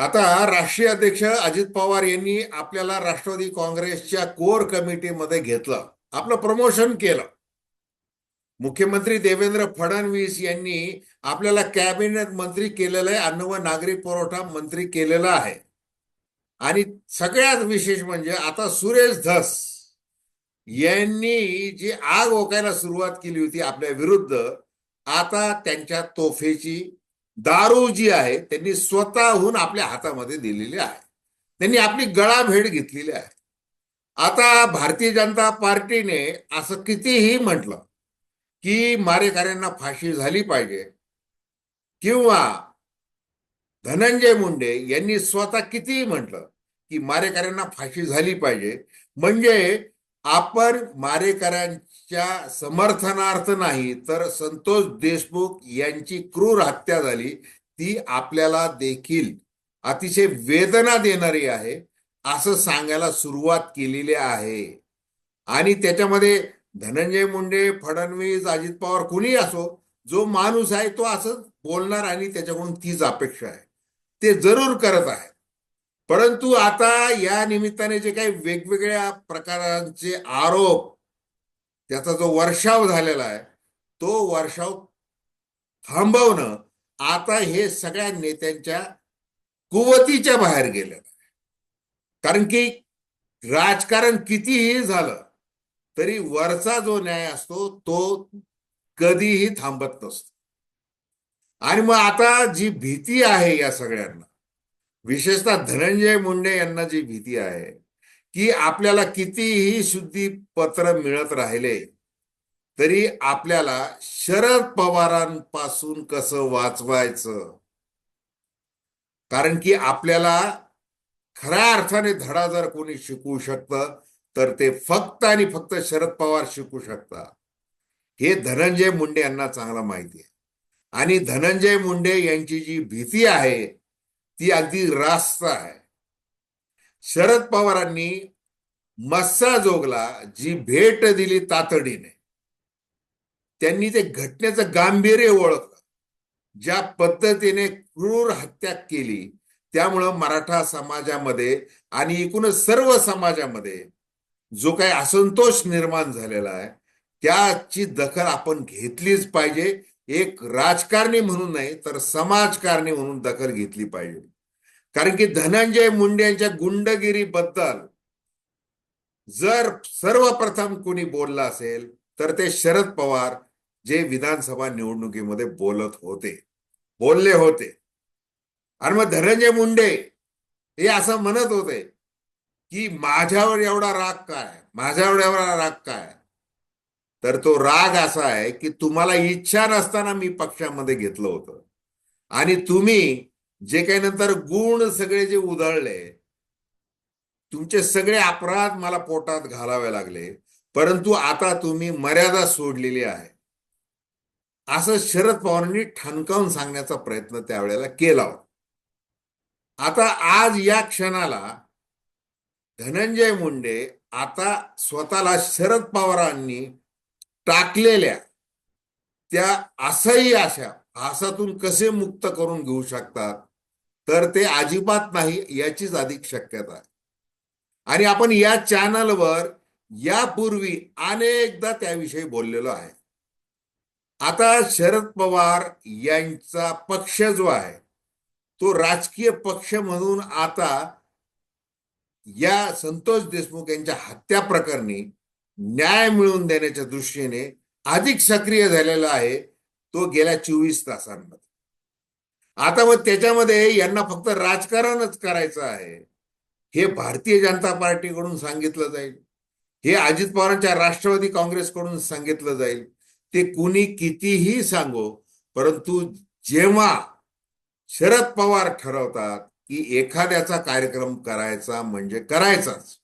आता राष्ट्रीय अध्यक्ष अजित पवार यांनी आपल्याला राष्ट्रवादी काँग्रेसच्या कोर कमिटीमध्ये घेतलं. आपलं प्रमोशन केलं. मुख्यमंत्री देवेंद्र फडणवीस यांनी आपल्याला कॅबिनेट मंत्री केलेलं आहे अन्न व नागरी पुरवठा मंत्री केलेला आहे. आणि सगळ्यात विशेष म्हणजे आता सुरेश धस यांनी जी आग ओकायला सुरुवात केली होती आपल्या विरुद्ध आता त्यांच्या तोफेची दारू जी आहे त्यांनी स्वतःहून आपल्या हातामध्ये दिलेली आहे. त्यांनी आपली गळाभेट घेतलेली आहे. आता भारतीय जनता पार्टीने असं कितीही म्हटलं की मारेकऱ्यांना फाशी झाली पाहिजे किंवा धनंजय मुंडे यांनी स्वतः कितीही म्हटलं की मारेकऱ्यांना फाशी झाली पाहिजे. म्हणजे आपण च्या समर्थनार्थ नाही तर संतोष देशमुख यांची क्रूर हत्या झाली ती आपल्याला देखील अतिशय वेदना देणारी आहे असं सांगायला सुरुवात केलेली आहे. आणि त्याच्यामध्ये धनंजय मुंडे फडणवीस अजित पवार कुणी असो जो माणूस आहे तो असं बोलणार आणि त्याच्याकडून तीच अपेक्षा आहे. ते जरूर करत आहे. परंतु आता या निमित्ताने जे काही वेगवेगळ्या प्रकारांचे आरोप त्याचा जो वर्षाव झालेला आहे तो वर्षाव थांबवणं आता हे सगळ्या नेत्यांच्या कुवतीच्या बाहेर गेलेलं आहे. कारण की राजकारण कितीही झालं तरी वरचा जो न्याय असतो तो कधीही थांबत नसतो. आणि मग आता जी भीती आहे या सगळ्यांना विशेषतः धनंजय मुंडे यांना जी भीती आहे की आपल्याला कितीही शुद्धी पत्र मिळत राहिले तरी आपल्याला शरद पवारांपासून कसं वाचवायचं? कारण की आपल्याला खऱ्या अर्थाने धडा जर कोणी शिकवू शकतं तर ते फक्त आणि फक्त शरद पवार शिकू शकतात. हे धनंजय मुंडे यांना चांगला माहिती आहे. आणि धनंजय मुंडे यांची जी भीती आहे ती अगदी रास्त आहे. शरद पवारांनी मस्साजोगला जी भेट दिली तातडीने त्यांनी ते घटनेचं गांभीर्य ओळखलं. ज्या पद्धतीने क्रूर हत्या केली त्यामुळं मराठा समाजामध्ये आणि एकूणच सर्व समाजामध्ये जो काही असंतोष निर्माण झालेला आहे त्याची दखल आपण घेतलीच पाहिजे. एक राजकारणी म्हणून नाही तर समाजकारणी म्हणून दखल घेतली पाहिजे. कारण की धनंजय मुंडे यांच्या गुंडगिरीबद्दल जर सर्वप्रथम कोणी बोलला असेल तर ते शरद पवार जे विधानसभा निवडणुकीमध्ये बोलत होते. बोलले होते. आणि मग धनंजय मुंडे हे असं म्हणत होते की माझ्यावर एवढा राग काय माझ्यावर एवढा राग काय तर तो राग असा आहे की तुम्हाला इच्छा नसताना मी पक्षामध्ये घेतलं होतं. आणि तुम्ही जे काही नंतर गुण सगळे जे उधळले तुमचे सगळे अपराध मला पोटात घालावे लागले. परंतु आता तुम्ही मर्यादा सोडलेली आहे. असं शरद पवारांनी ठणकावून सांगण्याचा प्रयत्न त्यावेळेला केला होता. आता आज या क्षणाला धनंजय मुंडे आता स्वतःला शरद पवारांनी टाकलेल्या त्या असह्य अशा आसातून कसे मुक्त करून घेऊ शकतात? तर ते अजिबात नाही याचीच अधिक शक्यता आहे. आणि आपण या चॅनलवर यापूर्वी अनेकदा त्याविषयी बोललेलो आहे. आता शरद पवार यांचा पक्ष जो आहे तो राजकीय पक्ष म्हणून आता या संतोष देशमुख यांच्या हत्या प्रकरणी न्याय मिळवून देण्याच्या दृष्टीने अधिक सक्रिय झालेला आहे तो गेल्या चोवीस तासांमध्ये. आता मग त्याच्यामध्ये यांना फक्त राजकारणच करायचं आहे. हे भारतीय जनता पार्टीकडून सांगितलं जाईल. हे अजित पवारांच्या राष्ट्रवादी काँग्रेसकडून सांगितलं जाईल. ते कुणी कितीही सांगो परंतु जेव्हा शरद पवार ठरवतात की एखाद्याचा कार्यक्रम करायचा म्हणजे करायचाच.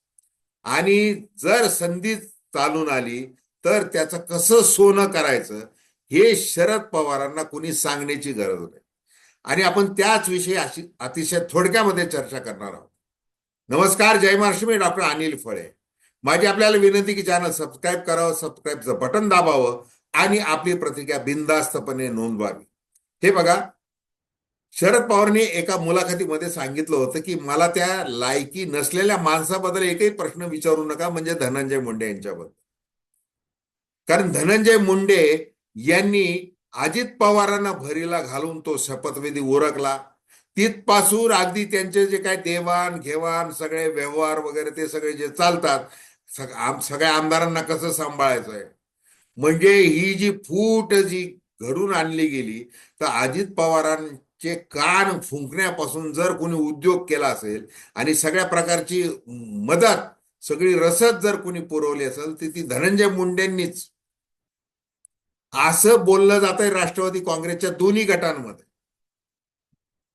आणि जर संधी चालून आली तर त्याचं कसं सोनं करायचं हे शरद पवारांना कुणी सांगण्याची गरज नाही. आणि आपण त्याच विषयी अशी अतिशय थोडक्यामध्ये चर्चा करणार आहोत. नमस्कार जय महाराष्ट्र मी डॉक्टर अनिल फळे. माझी आपल्याला विनंती की चॅनल सबस्क्राईब करावं सबस्क्राईबचं बटन दाबावं आणि आपली प्रतिक्रिया बिनधास्तपणे नोंदवावी. हे बघा शरद पवारांनी एका मुलाखतीमध्ये सांगितलं होतं की मला त्या लायकी नसलेल्या माणसाबद्दल एकही प्रश्न विचारू नका म्हणजे धनंजय मुंडे यांच्याबद्दल. कारण धनंजय मुंडे यांनी अजित पवारांना भरीला घालून तो शपथविधी उरकला. तिथपासून अगदी त्यांचे जे काय देवाण घेवाण सगळे व्यवहार वगैरे ते सगळे जे चालतात सग आम- सगळ्या आमदारांना कसं सांभाळायचं आहे म्हणजे ही जी फूट जी घडून आणली गेली तर अजित पवारांचे कान फुंकण्यापासून जर कोणी उद्योग केला असेल आणि सगळ्या प्रकारची मदत सगळी रसद जर कोणी पुरवली असेल तर ती धनंजय मुंडेंनीच असं बोललं जात आहे राष्ट्रवादी काँग्रेसच्या दोन्ही गटांमध्ये.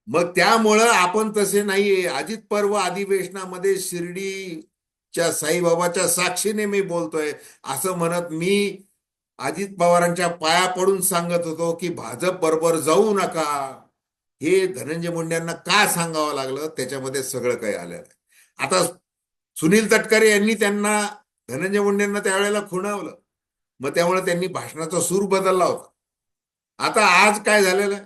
मग त्यामुळं आपण तसे नाहीये. अजित पर्व अधिवेशनामध्ये शिर्डीच्या साईबाबाच्या साक्षीने मी बोलतोय. असं म्हणत मी अजित पवारांच्या पाया पडून सांगत होतो की भाजप बरोबर जाऊ नका. हे धनंजय मुंडेंना का सांगावं लागलं? त्याच्यामध्ये सगळं काही आलेलं आहे. आता सुनील तटकरे यांनी त्यांना धनंजय मुंडेंना त्यावेळेला खुणावलं. मग त्यामुळे त्यांनी भाषणाचा सूर बदलला होता. आता आज काय झालेलं? आहे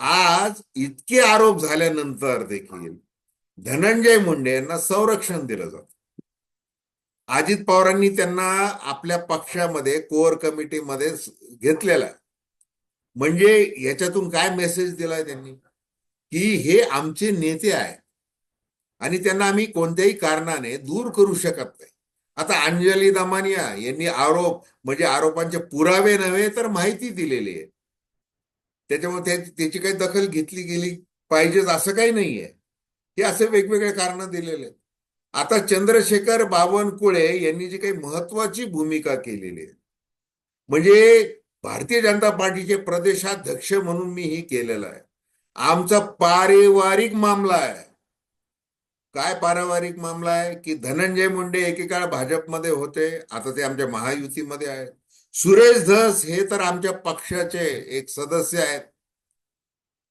आज इतके आरोप झाल्यानंतर देखील धनंजय मुंडे यांना संरक्षण दिलं जात. अजित पवारांनी त्यांना आपल्या पक्षामध्ये कोअर कमिटीमध्ये घेतलेला आहे. म्हणजे याच्यातून काय मेसेज दिलाय त्यांनी? की हे आमचे नेते आहेत आणि त्यांना आम्ही कोणत्याही कारणाने दूर करू शकत नाही. आता अंजली दमानिया यांनी आरोप म्हणजे आरोपांचे पुरावे नव्हे तर माहिती दिलेली आहे. त्याच्यामुळे त्याची काही दखल घेतली गेली पाहिजेच असं काही नाहीये हे असे वेगवेगळे कारण दिलेले आहेत. आता चंद्रशेखर बावनकुळे यांनी जी काही महत्वाची भूमिका केलेली आहे म्हणजे भारतीय जनता पार्टीचे प्रदेशाध्यक्ष म्हणून मी ही केलेलं आहे. आमचा पारिवारिक मामला आहे. काय पारिवारिक मामला आहे की धनंजय मुंडे एकेकाळ भाजपमध्ये होते आता ते आमच्या महायुतीमध्ये आहेत. सुरेश धस हे तर आमच्या पक्षाचे एक सदस्य आहेत.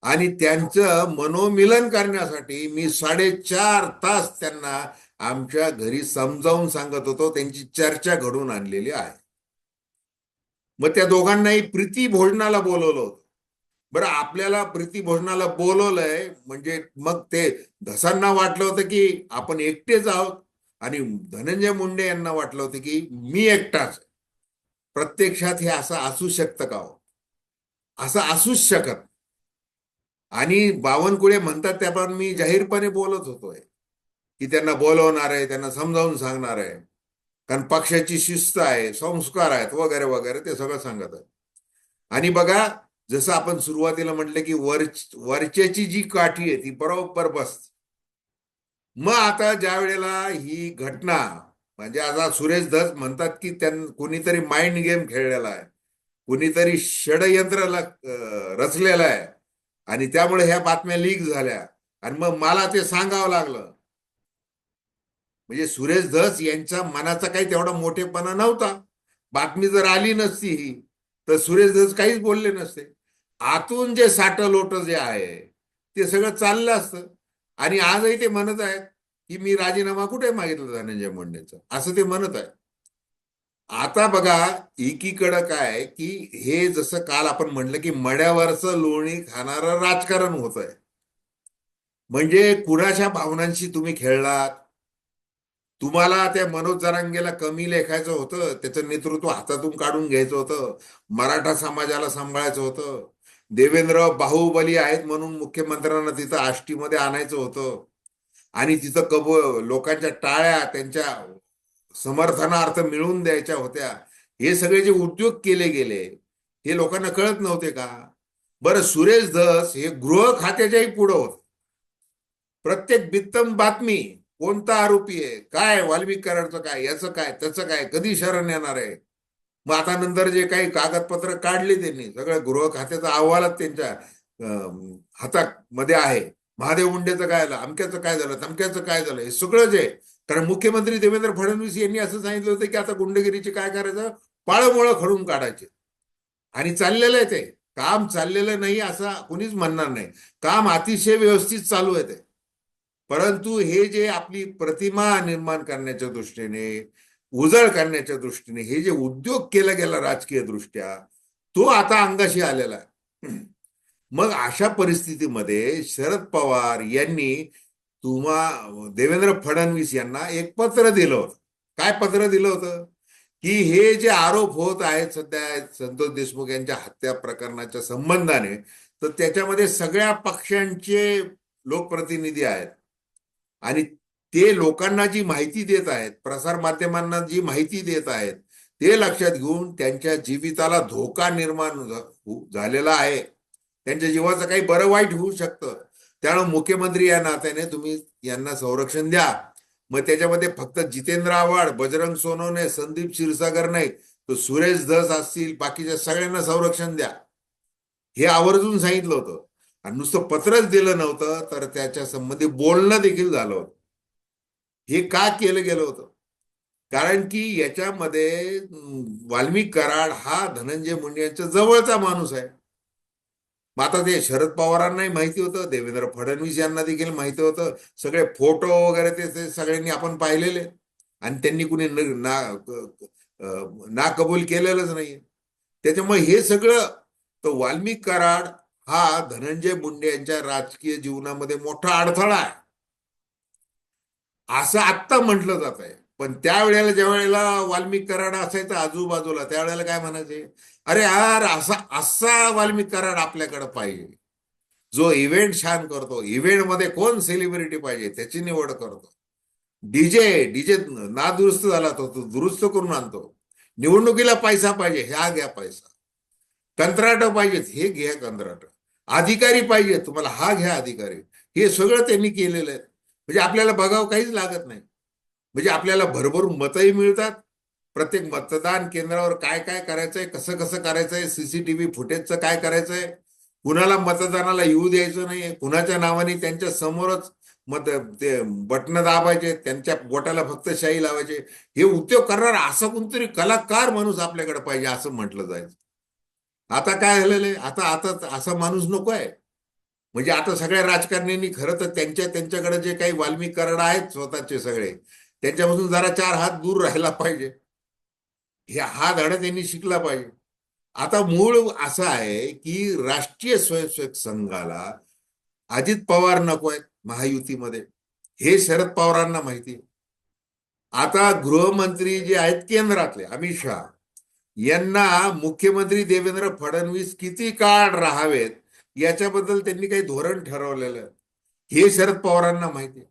आणि त्यांचं मनोमिलन करण्यासाठी मी साडेचार तास त्यांना आमच्या घरी समजावून सांगत होतो त्यांची चर्चा घडून आणलेली आहे. मग त्या दोघांनाही प्रीती भोजनाला बोलवलं होतं. बरं आपल्याला प्रीती भोजनाला बोलवलंय म्हणजे मग ते धसांना वाटलं होतं की आपण एकटेच आहोत आणि धनंजय मुंडे यांना वाटलं होतं की मी एकटाच प्रत्यक्षात हे असं असू शकतं का हो? असं असूच शकत आणि बावनकुळे म्हणतात त्याप्रमाणे मी जाहीरपणे बोलत होतोय की त्यांना बोलवणार आहे त्यांना समजावून सांगणार आहे. कारण पक्षाची शिस्त आहे संस्कार आहेत वगैरे वगैरे ते सगळं सांगत आहे आणि बघा जसं आपण सुरुवातीला म्हटलं की वर वरच्याची जी काठी आहे ती बरोबर बसते. मग आता ज्या वेळेला ही घटना म्हणजे आता सुरेश धस म्हणतात की त्यां कुणीतरी माइंड गेम खेळलेला आहे. कुणीतरी षडयंत्र रचलेलं आहे. आणि त्यामुळे ह्या बातम्या लीक झाल्या. आणि मग मला ते सांगावं लागलं. म्हणजे सुरेश धस यांच्या मनाचा काही तेवढा मोठेपणा नव्हता. बातमी जर आली नसती ही. तर सुरेश धस काहीच बोलले नसते. आतून जे साठ लोट जे आहे ते सगळं चाललं असतं. आणि आजही ते म्हणत आहेत की मी राजीनामा कुठे मागितला धनंजय मुंडेचा? असं ते म्हणत आहे आता बघा एकीकडं काय की हे जसं काल आपण म्हणलं की मड्यावरचं लोणी खाणारं राजकारण होत आहे म्हणजे कुणाच्या भावनांशी तुम्ही खेळलात? तुम्हाला त्या मनोज जरांगेला कमी लेखायचं होतं त्याचं नेतृत्व हातातून काढून घ्यायचं होतं मराठा समाजाला सांभाळायचं होतं. देवेंद्र बाहुबली आहेत म्हणून मुख्यमंत्र्यांना तिथं आष्टीमध्ये आणायचं होतं. आणि तिथं कब लोकांच्या टाळ्या त्यांच्या समर्थनार्थ मिळवून द्यायच्या होत्या. हे सगळे जे उद्योग केले गेले हे लोकांना कळत नव्हते का? बरं सुरेश धस हे गृह खात्याच्याही पुढं होत. प्रत्येक बित्तम बातमी कोणता आरोपी आहे? काय वाल्मिक कराडचं काय? याचं काय? त्याचं काय? कधी शरण येणार आहे? मग आता नंतर जे काही कागदपत्र काढले त्यांनी सगळं गृह खात्याचा अहवालच त्यांच्या हातात मध्ये आहे. महादेव मुंडेचं काय झालं? अमक्याचं काय झालं? तमक्याचं काय झालं? हे सगळं जे कारण मुख्यमंत्री देवेंद्र फडणवीस यांनी असं सांगितलं होतं की आता गुंडगिरीचे काय करायचं? पाळमुळं खडून काढायचे. आणि चाललेलं आहे ते. काम चाललेलं नाही असं कुणीच म्हणणार नाही. काम अतिशय व्यवस्थित चालू आहे ते. परंतु हे जे आपली प्रतिमा निर्माण करण्याच्या दृष्टीने उजळ करण्याच्या दृष्टीने हे जे उद्योग केला गेला राजकीय दृष्ट्या तो आता अंगाशी आलेला आहे. मग अशा परिस्थितीमध्ये शरद पवार यांनी तुम्हा देवेंद्र फडणवीस यांना एक पत्र दिलं होतं. काय पत्र दिलं होतं? की हे जे आरोप होत आहेत सध्या संतोष देशमुख यांच्या हत्या प्रकरणाच्या संबंधाने तर त्याच्यामध्ये सगळ्या पक्षांचे लोकप्रतिनिधी आहेत. आणि ते लोकांना जी माहिती देत आहेत प्रसार माध्यमांना जी माहिती देत आहेत ते लक्षात घेऊन त्यांच्या जीविताला धोका निर्माण झालेला आहे. त्यांच्या जीवाचं काही बरं वाईट होऊ शकतं. त्यामुळे मुख्यमंत्री या नात्याने तुम्ही यांना संरक्षण द्या. मग त्याच्यामध्ये फक्त जितेंद्र आव्हाड बजरंग सोनवणे संदीप क्षीरसागर नाही तर सुरेश धस असतील बाकीच्या सगळ्यांना संरक्षण द्या. हे आवर्जून सांगितलं होतं. आणि नुसतं पत्रच दिलं नव्हतं तर त्याच्या संबंधी बोलणं देखील झालं होतं. हे का केलं गेलं होतं? कारण की याच्यामध्ये वाल्मिक कराड हा धनंजय मुंडे यांच्या जवळचा माणूस आहे. मग आता ते शरद पवारांनाही माहिती होतं देवेंद्र फडणवीस यांना देखील माहिती होतं. सगळे फोटो वगैरे ते सगळ्यांनी आपण पाहिलेले. आणि त्यांनी कुणी ना ना कबूल केलेलंच नाही त्याच्यामुळे हे सगळं तर वाल्मिक कराड हा धनंजय मुंडे यांच्या राजकीय जीवनामध्ये मोठा अडथळा आहे. असं आत्ता म्हटलं जात आहे. पण त्यावेळेला ज्या वेळेला वाल्मिक कराड असायचं आजूबाजूला त्यावेळेला काय म्हणायचे? अरे यार असा असा वाल्मिक कराड आपल्याकडे पाहिजे. जो इव्हेंट छान करतो. इव्हेंटमध्ये कोण सेलिब्रिटी पाहिजे? त्याची निवड करतो. डीजे डीजे नादुरुस्त झाला तो तो दुरुस्त करून आणतो. निवडणुकीला पैसा पाहिजे ह्या घ्या पैसा. कंत्राट पाहिजेत हे घ्या कंत्राट. अधिकारी पाहिजे तुम्हाला हा घ्या अधिकारी. हे सगळं त्यांनी केलेलं आहे. म्हणजे आपल्याला बघावं काहीच लागत नाही. म्हणजे आपल्याला भरभरून मतही मिळतात. प्रत्येक मतदान केंद्रावर काय काय करायचंय कसं कसं करायचंय सीसीटीव्ही फुटेजचं काय करायचंय? कुणाला मतदानाला येऊ द्यायचं नाही कुणाच्या नावाने त्यांच्या समोरच मत ते बटणं दाबायचे त्यांच्या बोटाला फक्त शाई लावायचे. हे उद्योग करणार असा कोणतरी कलाकार माणूस आपल्याकडे पाहिजे असं म्हटलं जायचं. आता काय झालेलं आहे? आता आता असा माणूस नको आहे. म्हणजे आता सगळ्या राजकारण्यांनी खरं तर त्यांच्या त्यांच्याकडे जे काही वाल्मिक कराड आहेत स्वतःचे सगळे त्यांच्यापासून जरा चार हात दूर राहायला पाहिजे. हे हा धडा त्यांनी शिकला पाहिजे. आता मूळ असं आहे की राष्ट्रीय स्वयंसेवक संघाला अजित पवार नको आहेत महायुतीमध्ये. हे शरद पवारांना माहिती आहे. आता गृहमंत्री जे आहेत केंद्रातले अमित शहा यांना मुख्यमंत्री देवेंद्र फडणवीस किती काळ राहावेत याच्याबद्दल त्यांनी काही धोरण ठरवलेलं आहे. हे शरद पवारांना माहिती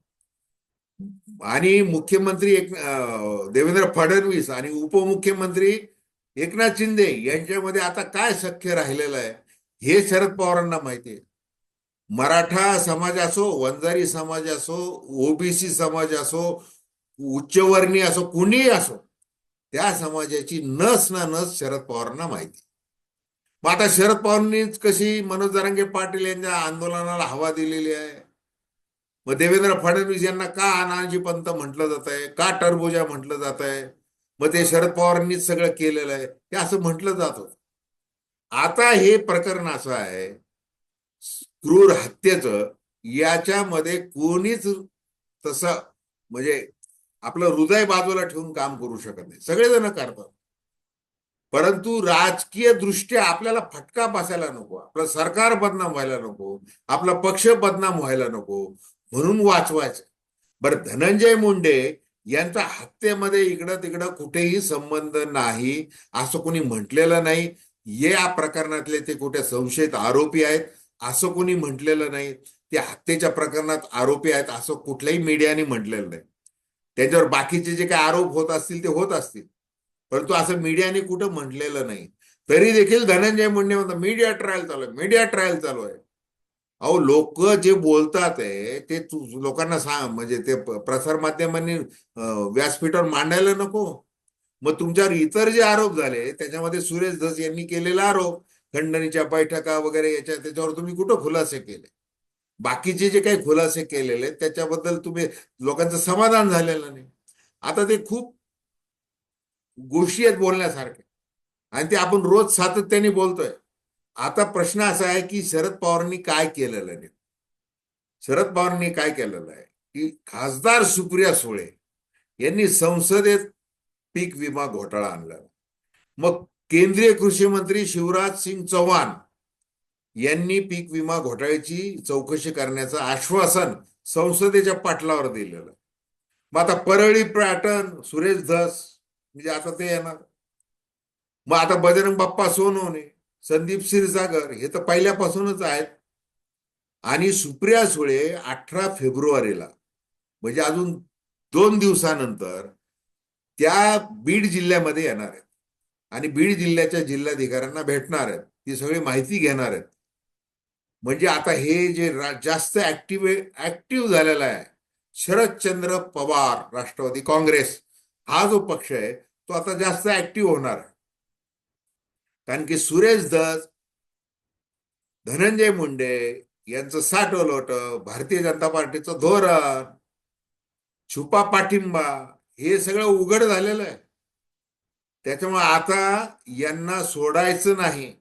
आणि मुख्यमंत्री एक देवेंद्र फडणवीस आणि उपमुख्यमंत्री एकनाथ शिंदे यांच्यामध्ये आता काय शक्य राहिलेलं आहे हे शरद पवारांना माहिती आहे मराठा समाज असो वंजारी समाज असो ओबीसी समाज असो उच्चवर्णीय असो कुणीही असो त्या समाजाची नस ना नस शरद पवारांना माहिती. मग आता शरद पवारांनीच कशी मनोज जरांगे पाटील यांच्या आंदोलनाला हवा दिलेली आहे? मग देवेंद्र फडणवीस यांना का अनाजी पंत म्हटलं जात आहे? का टरबुजा म्हटलं जात आहे? मग ते शरद पवारांनीच सगळं केलेलं आहे. हे असं म्हटलं जात होत. आता हे प्रकरण असं आहे क्रूर हत्येचं याच्यामध्ये कोणीच तसं म्हणजे आपलं हृदय बाजूला ठेवून काम करू शकत नाही. सगळेजण करतात. परंतु राजकीय दृष्ट्या आपल्याला फटका बसायला नको. आपलं सरकार बदनाम व्हायला नको. आपला पक्ष बदनाम व्हायला नको. म्हणून वाचवायचं. बरं धनंजय मुंडे यांचा हत्येमध्ये इकडं तिकडं कुठेही संबंध नाही असं कोणी म्हटलेलं नाही. या प्रकरणातले ते कुठे संशयित आरोपी आहेत असं कोणी म्हटलेलं नाही. ते हत्येच्या प्रकरणात आरोपी आहेत असं कुठल्याही मीडियाने म्हटलेलं नाही. त्याच्यावर बाकीचे जे काही आरोप होत असतील ते होत असतील. परंतु असं मीडियाने कुठं म्हटलेलं नाही. तरी देखील धनंजय मुंडे म्हणतात मीडिया ट्रायल चालू आहे मीडिया ट्रायल चालू आहे. अहो लोक जे बोलतात आहे ते तू- लोकांना सांग म्हणजे ते प्रसार माध्यमांनी व्यासपीठावर मांडायला नको. मग तुमच्यावर इतर जे आरोप झाले त्याच्यामध्ये सुरेश धस यांनी केलेला आरोप खंडणीच्या बैठका वगैरे याच्या त्याच्यावर तुम्ही कुठं खुलासे केले? बाकीचे जे काही खुलासे केलेले त्याच्याबद्दल तुम्ही लोकांचं समाधान झालेलं नाही. आता ते खूप गोष्टी आहेत बोलण्यासारख्या आणि ते आपण रोज सातत्याने बोलतोय. आता प्रश्न असा आहे की शरद पवारांनी काय केलेलं नाही शरद पवारांनी काय केलेलं आहे? की खासदार सुप्रिया सुळे यांनी संसदेत पीक विमा घोटाळा आणला. मग केंद्रीय कृषी मंत्री शिवराज सिंग चौहान यांनी पीक विमा घोटाळ्याची चौकशी करण्याचं आश्वासन संसदेच्या पाटलावर दिलेलं. मग आता परळी पॅटर्न सुरेश धस म्हणजे आता ते येणार. मग आता बजरंग बाप्पा सोनवणे संदीप क्षीरसागर हे तर पहिल्यापासूनच आहेत. आणि सुप्रिया सुळे अठरा फेब्रुवारीला म्हणजे अजून दोन दिवसानंतर त्या बीड जिल्ह्यामध्ये येणार आहेत. आणि बीड जिल्ह्याच्या जिल्हाधिकाऱ्यांना भेटणार आहेत. ती सगळी माहिती घेणार आहेत. म्हणजे आता हे जे जास्त ऍक्टिव्ह ऍक्टिव्ह झालेला आहे शरदचंद्र पवार राष्ट्रवादी काँग्रेस हा जो पक्ष आहे तो आता जास्त ऍक्टिव्ह होणार आहे. कारण की सुरेश दस धनंजय मुंडे यांचं साठवलोट भारतीय जनता पार्टीचं धोरण छुपा पाठिंबा हे सगळं उघड झालेलं आहे. त्याच्यामुळे आता यांना सोडायचं नाही.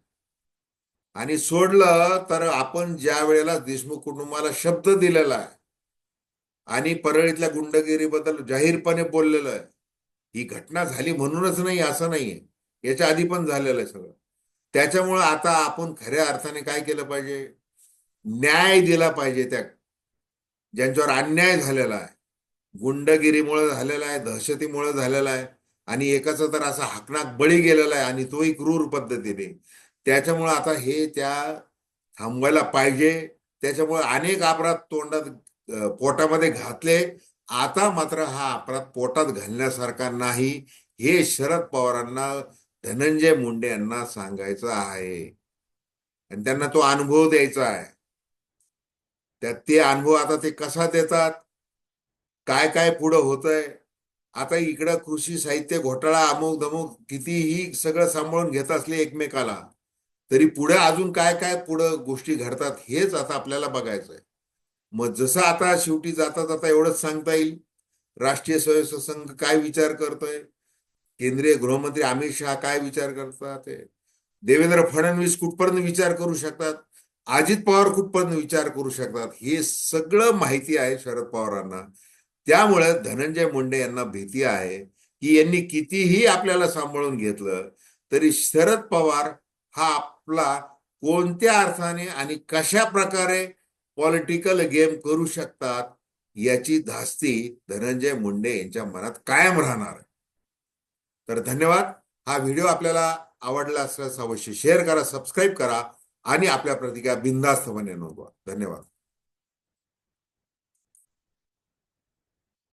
आणि सोडलं तर आपण ज्या वेळेला देशमुख कुटुंबाला शब्द दिलेला आहे आणि परळीतल्या गुंडगिरीबद्दल जाहीरपणे बोललेलं आहे ही घटना झाली म्हणूनच नाही असं नाहीये. याच्या आधी पण झालेलं आहे सगळं. त्याच्यामुळं आता आपण खऱ्या अर्थाने काय केलं पाहिजे? न्याय दिला पाहिजे त्या ज्यांच्यावर अन्याय झालेला आहे. गुंडगिरीमुळे झालेला आहे दहशतीमुळे झालेला आहे आणि एकाचा तर असा हकनाक बळी गेलेला आहे आणि तोही क्रूर पद्धतीने. त्याच्यामुळे आता हे त्या थांबवायला पाहिजे. त्याच्यामुळे अनेक अपराध तोंडात पोटामध्ये घातले. आता मात्र हा अपराध पोटात घालण्यासारखा नाही. हे शरद पवारांना धनंजय मुंडे यांना सांगायचं आहे. आणि त्यांना तो अनुभव द्यायचा आहे. त्यात ते अनुभव आता ते कसा देतात? काय काय पुढं होतंय? आता इकडं कृषी साहित्य घोटाळा अमुक धमुक कितीही सगळं सांभाळून घेत असले एकमेकाला. तरी पुढे अजून काय काय पुढं गोष्टी घडतात हेच आता आपल्याला बघायचं आहे मग जसं आता शेवटी जाता जाता एवढंच सांगता येईल. राष्ट्रीय स्वयंसेवक संघ काय विचार करतोय? केंद्रीय गृहमंत्री अमित शहा काय विचार करतात? ते देवेंद्र फडणवीस कुठपर्यंत विचार करू शकतात? अजित पवार कुठपर्यंत विचार करू शकतात? हे सगळं माहिती आहे शरद पवारांना. त्यामुळे धनंजय मुंडे यांना भीती आहे की यांनी कितीही आपल्याला सांभाळून घेतलं तरी शरद पवार हा आपला कोणत्या अर्थाने आणि कशा प्रकारे पॉलिटिकल गेम करू शकतात याची धास्ती धनंजय मुंडे यांच्या मनात कायम राहणार तर धन्यवाद. हा व्हिडिओ आपल्याला आवडला असल्यास अवश्य शेअर करा सबस्क्राईब करा आणि आपल्या प्रतिक्रिया बिंदास्तपणे नोंदवा. धन्यवाद.